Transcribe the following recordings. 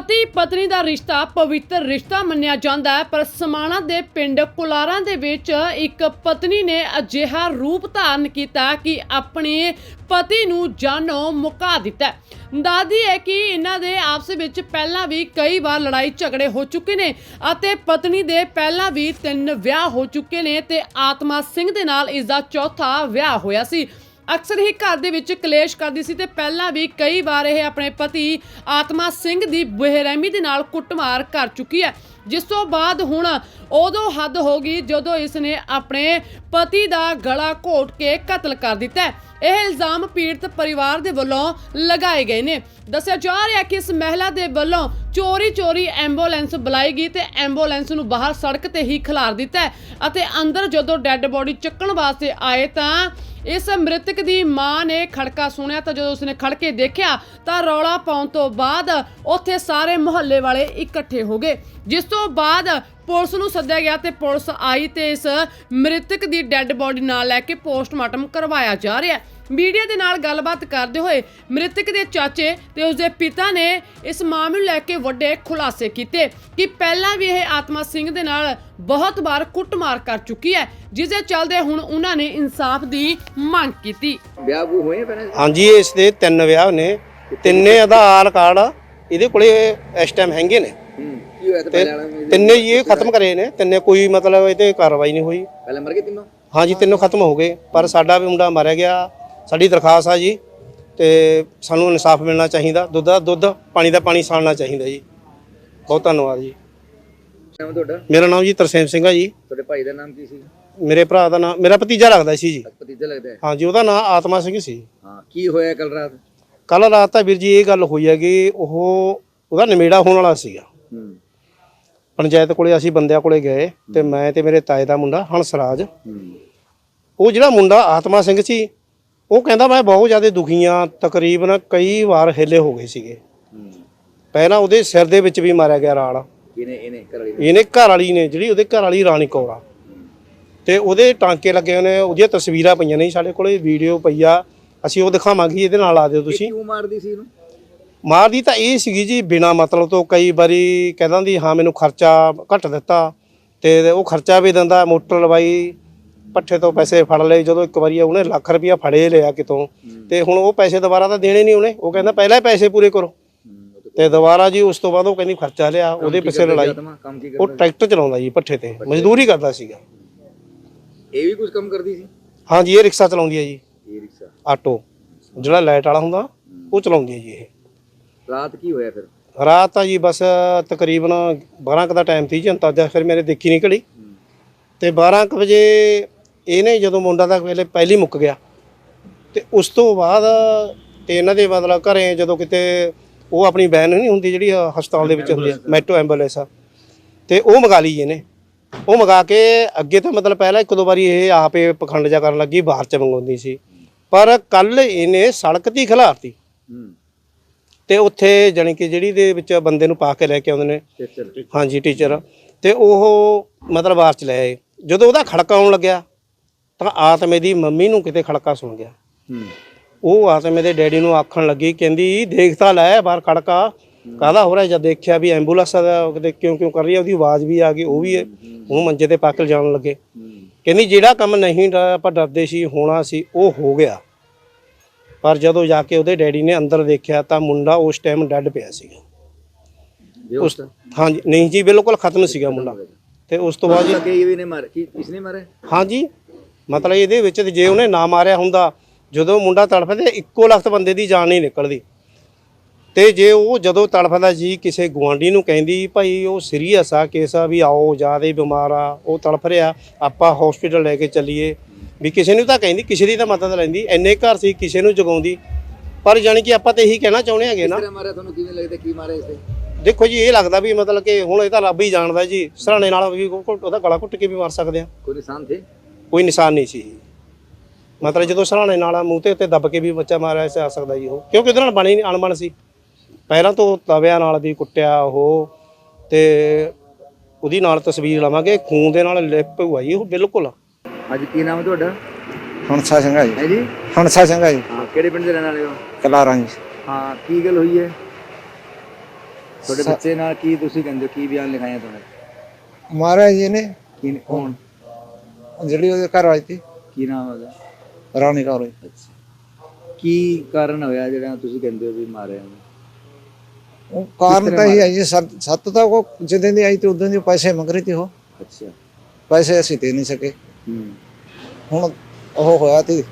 ਪਤੀ ਪਤਨੀ ਦਾ ਰਿਸ਼ਤਾ ਪਵਿੱਤਰ ਰਿਸ਼ਤਾ ਮੰਨਿਆ ਜਾਂਦਾ ਹੈ, ਪਰ ਸਮਾਣਾ ਦੇ ਪਿੰਡ ਕੁਲਾਰਾਂ ਦੇ ਵਿੱਚ ਇੱਕ ਪਤਨੀ ਨੇ ਅਜਿਹਾ ਰੂਪ ਧਾਰਨ ਕੀਤਾ ਕਿ ਆਪਣੇ ਪਤੀ ਨੂੰ ਜਾਨੋਂ ਮੁਕਾ ਦਿੱਤਾ ਦਾਦੀ ਹੈ ਕਿ ਇਹਨਾਂ ਦੇ ਆਪਸ ਵਿੱਚ ਪਹਿਲਾਂ ਵੀ ਕਈ ਵਾਰ ਲੜਾਈ ਝਗੜੇ ਹੋ ਚੁੱਕੇ ਨੇ ਅਤੇ ਪਤਨੀ ਦੇ ਪਹਿਲਾਂ ਵੀ ਤਿੰਨ ਵਿਆਹ ਹੋ ਚੁੱਕੇ ਨੇ ਤੇ ਆਤਮਾ ਸਿੰਘ ਦੇ ਨਾਲ ਇਸ ਦਾ ਚੌਥਾ ਵਿਆਹ ਹੋਇਆ ਸੀ। ਅਕਸਰ ਹੀ ਘਰ ਦੇ ਵਿੱਚ ਕਲੇਸ਼ ਕਰਦੀ ਸੀ ਤੇ ਪਹਿਲਾਂ ਵੀ ਕਈ ਵਾਰ ਇਹ ਆਪਣੇ ਪਤੀ ਆਤਮਾ ਸਿੰਘ ਦੀ ਬੇਰਹਿਮੀ ਦੇ ਨਾਲ ਕੁੱਟਮਾਰ ਕਰ ਚੁੱਕੀ ਹੈ। ਜਿਸ ਤੋਂ ਬਾਅਦ ਹੁਣ ਉਦੋਂ ਹੱਦ ਹੋ ਗਈ ਜਦੋਂ ਇਸ ਨੇ ਆਪਣੇ ਪਤੀ ਦਾ ਗਲਾ ਘੋਟ ਕੇ ਕਤਲ ਕਰ ਦਿੱਤਾ ਇਹ ਇਲਜ਼ਾਮ ਪੀੜਤ ਪਰਿਵਾਰ ਦੇ ਵੱਲੋਂ ਲਗਾਏ ਗਏ ਨੇ। ਦੱਸਿਆ ਜਾ ਰਿਹਾ ਕਿ ਇਸ ਮਹਿਲਾ ਦੇ ਵੱਲੋਂ ਚੋਰੀ ਚੋਰੀ ਐਂਬੂਲੈਂਸ ਬੁਲਾਈ ਗਈ ਤੇ ਐਂਬੂਲੈਂਸ ਨੂੰ ਬਾਹਰ ਸੜਕ ਤੇ ਹੀ ਖਿਲਾਰ ਦਿੱਤਾ ਅਤੇ ਅੰਦਰ ਜਦੋਂ ਡੈੱਡ ਬੋਡੀ ਚੱਕਣ ਵਾਸਤੇ ਆਏ ਤਾਂ ਇਸ ਮ੍ਰਿਤਕ ਦੀ ਮਾਂ ਨੇ ਖੜਕਾ ਸੁਣਿਆ ਤਾਂ ਜਦੋਂ ਉਸਨੇ ਖੜ ਕੇ ਦੇਖਿਆ ਤਾਂ ਰੌਲਾ ਪਾਉਣ ਤੋਂ ਬਾਅਦ ਉੱਥੇ ਸਾਰੇ ਮੁਹੱਲੇ ਵਾਲੇ ਇਕੱਠੇ ਹੋ ਗਏ, ਜਿਸ ਤੋਂ ਬਾਅਦ ਪੁਲਿਸ ਨੂੰ ਸੱਦਿਆ ਗਿਆ ਤੇ ਪੁਲਿਸ ਆਈ ਤੇ ਇਸ ਮ੍ਰਿਤਕ ਦੀ ਡੈੱਡ ਬੋਡੀ ਨਾਲ ਲੈ ਕੇ ਪੋਸਟਮਾਰਟਮ ਕਰਵਾਇਆ ਜਾ ਰਿਹਾ ਹੈ। ਮੀਡੀਆ ਦੇ ਨਾਲ ਗੱਲਬਾਤ ਕਰਦੇ ਹੋਏ ਮ੍ਰਿਤਕ ਦੇ ਚਾਚੇ ਤੇ ਉਸਦੇ ਪਿਤਾ ਨੇ ਇਸ ਮਾਮਲੇ ਨੂੰ ਲੈ ਕੇ ਵੱਡੇ ਖੁਲਾਸੇ ਕੀਤੇ ਕਿ ਪਹਿਲਾਂ ਵੀ ਇਹ ਆਤਮਾ ਸਿੰਘ ਦੇ ਨਾਲ ਬਹੁਤ ਵਾਰ ਕੁੱਟਮਾਰ ਕਰ ਚੁੱਕੀ ਹੈ ਜਿਸ ਦੇ ਚੱਲਦੇ ਹੁਣ ਉਹਨਾਂ ਨੇ ਇਨਸਾਫ ਦੀ ਮੰਗ ਕੀਤੀ। ਵਿਆਹ ਵੂ ਹੋਏ ਪਹਿਲਾਂ? ਹਾਂਜੀ ਇਸ ਦੇ ਤਿੰਨ ਵਿਆਹ ਨੇ। ਤਿੰਨੇ ਆਧਾਰ ਕਾਰਡ ਇਹਦੇ ਕੋਲੇ ਇਸ ਟਾਈਮ ਹੈਗੇ ਨੇ। ਕੀ ਹੋਇਆ ਤੇ ਤੇ ਪਹਿਲਾਂ ਵਾਲਾ ਵੀ? ਤਿੰਨੇ ਹੀ ਇਹ ਖਤਮ ਕਰੇ ਨੇ ਤਿੰਨੇ ਕੋਈ ਮਤਲਬ ਇਹ ਤੇ ਕਾਰਵਾਈ ਨਹੀਂ ਹੋਈ। ਪਹਿਲਾਂ ਮਰ ਗਏ ਤਿੰਨੋਂ? ਹਾਂਜੀ ਤਿੰਨੋਂ ਖਤਮ ਹੋ ਗਏ ਪਰ ਸਾਡਾ ਵੀ ਮੁੰਡਾ ਮਾਰਿਆ ਗਿਆ ਸਾਡੀ ਦਰਖਾਸਤ ਆ ਜੀ ਤੇ ਸਾਨੂੰ ਇਨਸਾਫ ਮਿਲਣਾ ਚਾਹੀਦਾ ਦੁੱਧ ਦਾ ਦੁੱਧ ਪਾਣੀ ਦਾ ਪਾਣੀ ਸਾੜਨਾ ਚਾਹੀਦਾ ਜੀ। ਬਹੁਤ ਧੰਨਵਾਦ ਜੀ। ਨਾਮ ਤੁਹਾਡਾ? ਮੇਰਾ ਨਾਮ ਜੀ ਤਰਸੇਮ ਸਿੰਘ ਆ ਜੀ। ਤੁਹਾਡੇ ਭਾਈ ਦਾ ਨਾਮ ਕੀ ਸੀ? ਮੇਰੇ ਭਰਾ ਦਾ ਨਾਮ ਮੇਰਾ ਭਤੀਜਾ ਲੱਗਦਾ ਸੀ ਜੀ। ਭਤੀਜਾ ਲੱਗਦਾ ਹੈ। ਹਾਂਜੀ ਉਹਦਾ ਨਾਮ ਆਤਮਾ ਸਿੰਘ ਸੀ। ਹਾਂ ਕੀ ਹੋਇਆ ਕੱਲ ਰਾਤ? ਕੱਲ ਰਾਤ ਤਾਂ ਵੀਰ ਜੀ ਇਹ ਗੱਲ ਹੋਈ ਹੈਗੀ ਉਹ ਉਹਦਾ ਨਿਮੇੜਾ ਹੋਣ ਵਾਲਾ ਸੀਗਾ। ਹੂੰ। ਪੰਚਾਇਤ ਕੋਲੇ ਅਸੀਂ ਬੰਦਿਆਂ ਕੋਲੇ ਗਏ ਤੇ ਮੈਂ ਤੇ ਮੇਰੇ ਤਾਏ ਦਾ ਮੁੰਡਾ ਹੰਸਰਾਜ। ਉਹ ਜਿਹੜਾ ਮੁੰਡਾ ਆਤਮਾ ਸਿੰਘ ਸੀ ਉਹ ਕਹਿੰਦਾ ਮੈਂ ਬਹੁਤ ਜ਼ਿਆਦਾ ਦੁਖੀ ਆ ਤਕਰੀਬਨ ਕਈ ਵਾਰ ਹਿੱਲੇ ਹੋ ਗਏ ਸੀਗੇ। ਪਹਿਲਾਂ ਉਹਦੇ ਸਿਰ ਦੇ ਵਿੱਚ ਵੀ ਮਾਰਿਆ ਗਿਆ ਰਾੜ ਇਹਨੇ ਇਹਨੇ ਕਰ ਲਈ ਇਹਨੇ ਘਰ ਵਾਲੀ ਨੇ ਜਿਹੜੀ ਉਹਦੇ ਘਰ ਵਾਲੀ ਰਾਣੀ ਕੌਰਾ ਤੇ ਉਹਦੇ ਟਾਂਕੇ ਲੱਗੇ ਹੋਏ ਨੇ ਉਹਦੀਆਂ ਤਸਵੀਰਾਂ ਪਈਆਂ ਨੇ ਸਾਡੇ ਕੋਲੇ ਵੀਡੀਓ ਪਈ ਆ। ਅਸੀਂ ਉਹ ਦਿਖਾਵਾਂਗੇ ਇਹਦੇ ਨਾਲ ਆ ਦਿਓ ਤੁਸੀਂ। ਕਿਉਂ ਮਾਰਦੀ ਸੀ ਇਹਨੂੰ? ਮਾਰਦੀ ਤਾਂ ਇਹ ਸੀਗੀ ਜੀ ਬਿਨਾ ਮਤਲਬ ਤੋਂ ਕਈ ਵਾਰੀ ਕਹਿ ਦਿੰਦੀ ਹਾਂ ਮੈਨੂੰ ਖਰਚਾ ਘੱਟ ਦਿੱਤਾ ਤੇ ਉਹ ਖਰਚਾ ਵੀ ਦਿੰਦਾ ਮੋਟਰ ਲਵਾਈ ਪੱਠੇ ਤੋਂ ਪੈਸੇ ਫੜ ਲਏ ਜਦੋਂ ਇੱਕ ਵਾਰੀ ਉਹਨੇ ਲੱਖ ਰੁਪਇਆ ਫੜੇ ਲਿਆ ਕਿਤੋਂ ਤੇ ਹੁਣ ਉਹ ਪੈਸੇ ਦੁਬਾਰਾ ਤਾਂ ਦੇਣੇ ਨਹੀਂ ਉਹਨੇ ਉਹ ਕਹਿੰਦਾ ਪਹਿਲਾਂ ਹੀ ਪੈਸੇ ਪੂਰੇ ਕਰੋ। ਤੇ ਦੁਬਾਰਾ ਜੀ ਉਸ ਤੋਂ ਬਾਅਦ ਉਹ ਕਹਿੰਦੀ ਖਰਚਾ ਲਿਆ ਉਹਦੇ ਪਿੱਛੇ ਲੜਾਈ। ਉਹ ਟਰੈਕਟਰ ਚਲਾਉਂਦਾ ਜੀ ਪੱਠੇ ਤੇ ਮਜ਼ਦੂਰੀ ਕਰਦਾ ਸੀਗਾ। ਇਹ ਵੀ ਕੁਝ ਕੰਮ ਕਰਦੀ ਸੀ? ਹਾਂ ਜੀ ਇਹ ਰਿਕਸ਼ਾ ਚਲਾਉਂਦੀ ਹੈ ਜੀ। ਇਹ ਰਿਕਸ਼ਾ। ਆਟੋ ਜਿਹੜਾ ਲਾਈਟ ਵਾਲਾ ਹੁੰਦਾ ਉਹ ਚਲਾਉਂਦੀ ਹੈ ਜੀ ਇਹ। ਰਾਤ ਕੀ ਹੋਇਆ ਫਿਰ? ਰਾਤ ਤਾਂ ਜੀ ਬਸ ਤਕਰੀਬਨ 12 ਕੁ ਦਾ ਟਾਈਮ ਸੀ ਜੀ ਅੰਤਾਜਾ ਫਿਰ ਮੇਰੇ ਦੇਖੀ ਨਹੀਂ ਘੜੀ। ਹੂੰ। ਤੇ 12 ਕੁ ਵਜੇ ਇਹਨੇ ਜਦੋਂ ਮੁੰਡਾ ਦਾ ਵੇਲੇ ਪਹਿਲੀ ਮੁੱਕ ਗਿਆ। ਤੇ ਉਸ ਤੋਂ ਬਾਅਦ ਤੇ ਇਹਨਾਂ ਦੇ ਮਤਲਬ ਘਰੇ ਜਦੋਂ ਕਿਤੇ ਉਹ ਆਪਣੀ ਵੈਨ ਨਹੀਂ ਹੁੰਦੀ ਜਿਹੜੀ ਹਸਪਤਾਲ ਦੇ ਵਿੱਚ ਹੁੰਦੀ ਹੈ ਮੈਟਰੋ ਐਂਬੂਲੈਂਸ ਆ। ਤੇ ਉਹ ਮੰਗਾ ਲਈ ਇਹਨੇ। ਉਹ ਮੰਗਾ ਕੇ ਅੱਗੇ ਤਾਂ ਮਤਲਬ ਪਹਿਲਾਂ ਇੱਕ ਦੋ ਵਾਰੀ ਇਹ ਆਪੇ ਪਖੰਡ ਜਾ ਕਰਨ ਲੱਗੀ ਬਾਹਰ ਚ ਮੰਗਾਉਂਦੀ ਸੀ। ਪਰ ਕੱਲ ਇਹਨੇ ਸੜਕ ਹੀ ਖਿਲਾਰਤੀ। ਤੇ ਉੱਥੇ ਜਾਣੀ ਕਿ ਜਿਹੜੀ ਦੇ ਵਿੱਚ ਬੰਦੇ ਨੂੰ ਪਾ ਕੇ ਲੈ ਕੇ ਆਉਂਦੇ ਨੇ। ਹਾਂਜੀ ਟੀਚਰ ਤੇ ਉਹ ਮਤਲਬ ਬਾਹਰ ਚ ਲੈ ਆਏ। ਜਦੋਂ ਉਹਦਾ ਖੜਕਾ ਆਉਣ ਲੱਗਿਆ ਤਾਂ ਆਤਮੇ ਦੀ ਮੰਮੀ ਨੂੰ ਕਿਤੇ ਖੜਕਾ ਸੁਣ ਗਿਆ। ਉਹ ਆਤਮੇ ਦੇ ਡੈਡੀ ਨੂੰ ਆਖਣ ਲੱਗੀ ਕਹਿੰਦੀ ਦੇਖ ਤਾਂ ਲੈ ਬਾਹਰ ਖੜਕਾ। ਕਾਹਦਾ ਹੋ ਰਿਹਾ ਜਦ ਦੇਖਿਆ ਵੀ ਐਂਬੂਲੈਂਸ ਦਾ ਕਿਤੇ ਕਿਉਂ ਕਿਉਂ ਕਰ ਰਹੀ ਹੈ ਉਹਦੀ ਆਵਾਜ਼ ਵੀ ਆ ਗਈ ਉਹ ਵੀ ਉਹ ਮੰਜੇ ਤੇ ਪਾ ਕੇ ਜਾਣ ਲੱਗੇ। ਕਹਿੰਦੀ ਜਿਹੜਾ ਕੰਮ ਨਹੀਂ ਆਪਾਂ ਡਰਦੇ ਸੀ ਹੋਣਾ ਸੀ ਉਹ ਹੋ ਗਿਆ। ਪਰ ਜਦੋਂ ਜਾ ਕੇ ਉਹਦੇ ਡੈਡੀ ਨੇ ਅੰਦਰ ਦੇਖਿਆ ਤਾਂ ਮੁੰਡਾ ਉਸ ਟਾਈਮ ਡੈੱਡ ਪਿਆ ਸੀਗਾ। ਬੇਹੋਸ਼ ਹਾਂਜੀ ਨਹੀਂ ਜੀ ਬਿਲਕੁਲ ਖਤਮ ਸੀਗਾ ਮੁੰਡਾ। ਤੇ ਉਸ ਤੋਂ ਬਾਅਦ ਜੀ ਵੀ ਨੇ ਮਾਰ ਹਾਂਜੀ ਮਤਲਬ ਇਹਦੇ ਵਿੱਚ ਜੇ ਉਹਨੇ ਨਾ ਮਾਰਿਆ ਹੁੰਦਾ ਜਦੋਂ ਮੁੰਡਾ ਤੜਫਦਾ ਇੱਕੋ ਲਖਤ ਬੰਦੇ ਦੀ ਜਾਨ ਨਹੀਂ ਨਿਕਲਦੀ। ਤੇ ਜੇ ਉਹ ਜਦੋਂ ਤੜਫਦਾ ਜੀ ਕਿਸੇ ਗੁਆਂਢੀ ਨੂੰ ਕਹਿੰਦੀ ਭਾਈ ਉਹ ਸੀਰੀਅਸ ਆ ਕੇਸ ਆ ਵੀ ਆਓ ਜ਼ਿਆਦਾ ਬਿਮਾਰ ਆ ਉਹ ਤੜਫ ਰਿਹਾ ਆਪਾਂ ਹਸਪੀਟਲ ਲੈ ਕੇ ਚੱਲੀਏ। ਵੀ ਕਿਸੇ ਨੂੰ ਤਾਂ ਕਹਿੰਦੀ ਕਿਸੇ ਦੀ ਤਾਂ ਮਦਦ ਲੈਂਦੀ ਐਨੇ ਘਰ ਸੀ ਕਿਸੇ ਨੂੰ ਜਗਾਉਂਦੀ। ਪਰ ਜਾਣੀ ਕਿ ਆਪਾਂ ਤਾਂ ਇਹੀ ਕਹਿਣਾ ਚਾਹੁੰਦੇ ਹੈਗੇ ਨਾ। ਮਾਰਿਆ ਤੁਹਾਨੂੰ ਕਿਵੇਂ ਲੱਗਦਾ ਕੀ ਮਾਰਿਆ ਇਸੇ ਦੇਖੋ ਜੀ ਇਹ ਲੱਗਦਾ ਵੀ ਮਤਲਬ ਕਿ ਹੁਣ ਇਹ ਤਾਂ ਰੱਬ ਹੀ ਜਾਣਦਾ ਜੀ। ਸਰਾਣੇ ਨਾਲ ਵੀ ਉਹ- ਉਹਦਾ ਗਲਾ ਘੁੱਟ ਕੇ ਵੀ ਮਾਰ ਸਕਦੇ ਆ। ਕੋਈ ਨਿਸ਼ਾਨ ਥੇ ਕੋਈ ਨਿਸ਼ਾਨ ਨਹੀਂ ਸੀ। ਮਤਲਬ ਜਦੋਂ ਸਰਾਣੇ ਨਾਲ ਮੂੰਹ ਤੇ ਉੱਤੇ ਦੱਬ ਕੇ ਵੀ ਬੱਚਾ ਮਾਰਿਆ ਜਾ ਸਕਦਾ ਜੀ ਉਹ। ਕਿਉਂਕਿ ਉਹਦੇ ਨਾਲ ਬਣੀ ਨਹੀਂ ਅਣਬਣ ਸੀ। ਪਹਿਲਾਂ ਤੋਂ ਤਵਿਆਂ ਨਾਲ ਵੀ ਕੁੱਟਿਆ ਉਹ। ਤੇ ਉਹਦੀ ਨਾਲ ਤਸਵੀਰ ਲਵਾਂਗੇ ਖੂਨ ਦੇ ਨਾਲ ਲਿਪ ਹੋਈ ਉਹ ਬਿਲਕੁਲ। ਅੱਜ ਕੀ ਨਾਮ ਹੈ ਤੁਹਾਡਾ? ਹੰਸਾ ਸਿੰਘਾ ਜੀ। ਹੈ ਜੀ? ਹੰਸਾ ਸਿੰਘਾ ਜੀ। ਹਾਂ ਕਿਹੜੇ ਪਿੰਡ ਦੇ ਰਹਿਣ ਵਾਲੇ ਹੋ? ਕਲਾਰਾਂ ਜੀ। ਹਾਂ ਕੀ ਗੱਲ ਹੋਈ ਹੈ? ਤੁਹਾਡੇ ਬੱਚੇ ਨਾਲ ਕੀ ਤੁਸੀਂ ਕਹਿੰਦੇ ਹੋ? ਕੀ ਬਿਆਨ ਲਿਖਾਇਆ ਤੁਹਾਡਾ ਮਹਾਰਾਜ ਜੀ ਨੇ ਕੀ ਕੌਣ? ਜਿਹੜੀ ਉਹਦੇ ਘਰ ਵਾਲੀ ਸੀ। ਕੀ ਨਾਮ ਹੈ ਉਹਦਾ? ਰਾਣੀ ਕੌਰ ਜੀ। ਅੱਛਾ। ਕੀ ਕਾਰਨ ਹੋਇਆ ਜਿਹੜਾ ਤੁਸੀਂ ਕਹਿੰਦੇ ਹੋ ਵੀ ਮਾਰਿਆ ਉਹਨੂੰ? ਉਹ ਕਾਰਨ ਤਾਂ ਇਹ ਹੈ ਜੀ ਸੱਤ ਸੱਤ ਤਾਂ ਉਹ ਜਦੋਂ ਦੀ ਆਈ ਤੇ ਉਦੋਂ ਦੀ ਪੈਸੇ ਮੰਗ ਰਹੀ ਸੀ ਉਹ। ਅੱਛਾ। ਪੈਸੇ ਅਸੀਂ ਦੇ ਨਹੀਂ ਸਕੇ। ਹੁਣ ਉਹ ਹੋਇਆ ਤੇ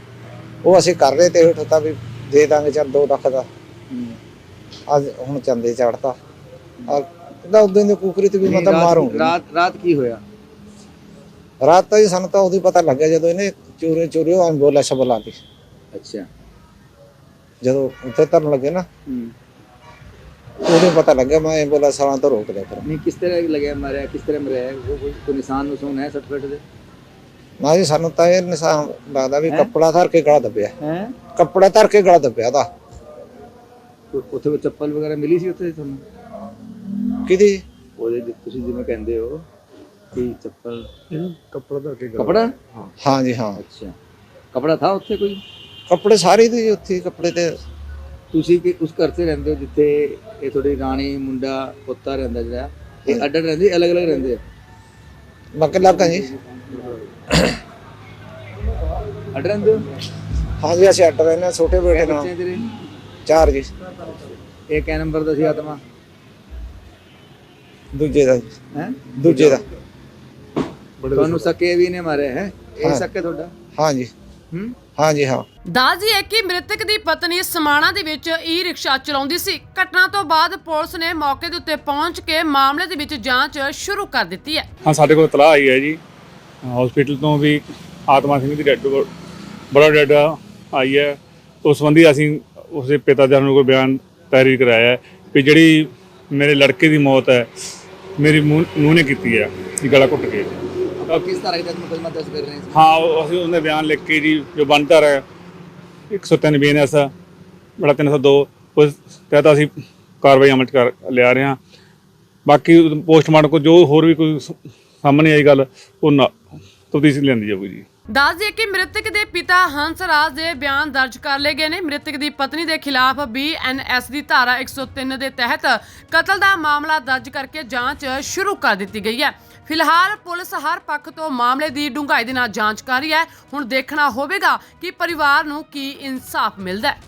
ਉਹ ਅਸੀਂ ਕਰ ਰਹੇ ਤੇ ਉਹ ਤਾਂ ਵੀ ਦੇ ਦਾਂਗੇ ਚੱਲ 2 ਲੱਖ ਦਾ। ਹੂੰ। ਅੱਜ ਹੁਣ ਚੰਦੇ ਚੜਤਾ। ਆ ਕਹਿੰਦਾ ਉਦੋਂ ਦੀ ਕੁਕਰੀ ਤੇ ਵੀ ਮਤਲਬ ਮਾਰੂੰਗੀ ਰਾਤ ਰਾਤ ਕੀ ਹੋਇਆ? ਰਾਤ ਤਾਂ ਜੀ ਸਾਨੂੰ ਤਾਂ ਹੀ ਪਤਾ ਲੱਗਿਆ ਜਦੋਂ ਇਹਨੇ ਚੋਰੇ ਚੋਰੇ ਉਹ ਐਂਬੂਲੈਂਸ ਬੁਲਾ ਲਈ ਅੱਛਾ। ਜਦੋਂ ਉੱਥੇ ਤਰਨ ਲੱਗੇ ਨਾ ਹੂੰ। ਹੀ ਪਤਾ ਲੱਗਿਆ ਮੈਂ ਐਂਬੂਲੈਂਸ ਵਾਲਾਂ ਤੋਂ ਰੋਕ ਲਿਆ ਫਿਰ। ਨਹੀਂ ਕਿਸ ਤਰ੍ਹਾਂ ਲੱਗਿਆ ਮਾਰਿਆ ਕਿਸ ਤਰ੍ਹਾਂ ਮਰਿਆ? ਉਹ ਕੋਈ ਨਿਸ਼ਾਨ ਨੁਸ਼ਾਨ ਹੈ ਸੱਟ ਫੇਟ ਦੇ? ਨਾ ਜੀ ਸਾਨੂੰ ਤਾਂ ਇਹ ਨਿਸ਼ਾਨ ਲੱਗਦਾ ਵੀ ਕੱਪੜਾ ਧਰ ਕੇ ਗਲਾ ਦੱਬਿਆ। ਹੈ? ਕੱਪੜਾ ਧਰ ਕੇ ਗਲਾ ਦੱਬਿਆ ਦਾ ਉੱਥੇ ਕੋਈ ਚੱਪਲ ਵਗੈਰਾ ਮਿਲੀ ਸੀ ਉੱਥੇ ਤੁਹਾਨੂੰ? ਕਿਹਦੀ? ਉਹਦੇ ਜਿ- ਤੁਸੀਂ ਜਿਵੇਂ ਕਹਿੰਦੇ ਹੋ ਕਿ ਚੱਪਲ ਕੱਪੜਾ ਧਰ ਕੇ ਕਪੜਾ? ਹਾਂ। ਜੀ ਹਾਂ। ਅੱਛਾ। ਕਪੜਾ ਥਾ ਉੱਥੇ ਕੋਈ? ਕੱਪੜੇ ਸਾਰੇ ਦੇ ਉੱਥੇ ਹੀ ਕੱਪੜੇ ਤੇ। ਤੁਸੀਂ ਕਿ ਉਸ ਘਰ 'ਚ ਰਹਿੰਦੇ ਹੋ ਜਿੱਥੇ ਇਹ ਤੁਹਾਡੀ ਰਾਣੀ ਮੁੰਡਾ ਪੁੱਤਾ ਰਹਿੰਦਾ ਜਿਹੜਾ ਇਹ ਅੱਡ ਅੱਡ ਰਹਿੰਦੇ ਅਲੱਗ ਅਲੱਗ ਰਹਿੰਦੇ ਆ? ਮੱਕੇ ਲੱਗਾ ਜੀ। ਅੱਡ ਰਹਿੰਦੇ ਹੋ? ਹਾਂ ਜੀ ਅਸੀਂ ਅੱਡ ਰਹਿੰਦੇ ਹਾਂ ਛੋਟੇ ਬੇਟੇ ਨਾਲ। ਬੱਚੇ ਤੇਰੇ? ਚਾਰ ਜੀ। ਇਹ ਕਿਆ ਨੰਬਰ ਦਾ ਸੀ ਆਤਮਾ? ਦੂਜੇ ਦਾ। ਜੀ, ਹੈ? ਦੂਜੇ ਦਾ। ਤੁਹਾਨੂੰ ਸਕੇ ਵੀ ਨੇ ਮਾਰਿਆ ਹੈ? ਇਹ ਹਾਂ। ਸਕੇ ਤੁਹਾਡਾ? ਹਾਂ ਜੀ ਹੂੰ? ਹਾਂ ਜੀ ਹਾਂ। ਦੱਸਦੀ ਹੈ ਕਿ ਮ੍ਰਿਤਕ ਦੀ ਪਤਨੀ ਸਮਾਣਾ ਦੇ ਵਿੱਚ ਈ ਰਿਕਸ਼ਾ ਚਲਾਉਂਦੀ ਸੀ। ਘਟਨਾ ਤੋਂ ਬਾਅਦ ਪੁਲਿਸ ਨੇ ਮੌਕੇ ਦੇ ਉੱਤੇ ਪਹੁੰਚ ਕੇ ਮਾਮਲੇ ਦੇ ਵਿੱਚ ਜਾਂਚ ਸ਼ੁਰੂ ਕਰ ਦਿੱਤੀ ਹੈ। ਹਾਂ ਸਾਡੇ ਕੋਲ ਤਲਾਹ ਆਈ ਹੈ ਜੀ। ਹਸਪੀਟਲ ਤੋਂ ਵੀ ਆਤਮਾ ਸਿੰਘ ਦੀ ਡੈਡ ਬੜਾ ਡੈਡ ਆਈ ਹੈ। ਉਸ ਸੰਬੰਧੀ ਅਸੀਂ ਉਸਦੇ ਪਿਤਾ ਜੀ ਨੂੰ ਕੋਈ ਬਿਆਨ ਤਹਿਰੀਰ ਕਰਾਇਆ ਹੈ ਕਿ ਜਿਹੜੀ ਮੇਰੇ ਲੜਕੇ ਦੀ ਮੌਤ ਹੈ ਮੇਰੀ ਨੂੰਹ ਨੇ ਕੀਤੀ ਹੈ ਜੀ ਗਲਾ ਘੁੱਟ ਕੇ। ਆਪ ਕਿਸ ਤਰ੍ਹਾਂ ਦਾ ਮੁਕਦਮਾ ਦਰਜ ਕਰ हैं ਹਾਂ, ਉਹ- ਅਸੀਂ ਉਹਨੇ ਬਿਆਨ ਲਿਖ ਕੇ ਜੀ, ਜੋ ਬਣਦਾ ਹੈ 103 ਬੀਐਨਐਸ, ਬੜਾ 302 ਉਸ ਤਹਿਤ ਅਸੀਂ ਕਾਰਵਾਈ ਅਮਲ 'ਚ ਕਰ, ਲਿਆ ਰਹੇ ਹਾਂ। ਬਾਕੀ ਪੋਸਟਮਾਰਟਮ ਕੋ ਜੋ ਹੋਰ ਵੀ ਕੋਈ ਸ- ਸਾਹਮਣੇ ਆਈ ਗੱਲ, ਉਹ ਨਾ, ਤਫਤੀਸ਼ ਲੈਂਦੀ ਜਾਊਗੀ ਜੀ। ਦੱਸ ਦਈਏ ਕਿ ਮ੍ਰਿਤਕ ਦੇ ਪਿਤਾ ਹੰਸ ਰਾਜ ਦੇ ਬਿਆਨ ਦਰਜ ਕਰ ਲਏ ਗਏ ਨੇ। ਮ੍ਰਿਤਕ ਦੀ ਪਤਨੀ ਦੇ ਖਿਲਾਫ ਬੀਐਨਐਸ ਦੀ ਧਾਰਾ 103 ਦੇ ਤਹਿਤ ਕਤਲ ਦਾ ਮਾਮਲਾ ਦਰਜ ਕਰਕੇ ਜਾਂਚ ਸ਼ੁਰੂ ਕਰ ਦਿੱਤੀ ਗਈ ਹੈ। ਫਿਲਹਾਲ ਪੁਲਿਸ ਹਰ ਪੱਖ ਤੋਂ ਮਾਮਲੇ ਦੀ ਡੂੰਘਾਈ ਦੇ ਨਾਲ ਜਾਂਚ ਕਰ ਰਹੀ ਹੈ। ਹੁਣ ਦੇਖਣਾ ਹੋਵੇਗਾ ਕਿ ਪਰਿਵਾਰ ਨੂੰ ਕੀ ਇਨਸਾਫ ਮਿਲਦਾ ਹੈ।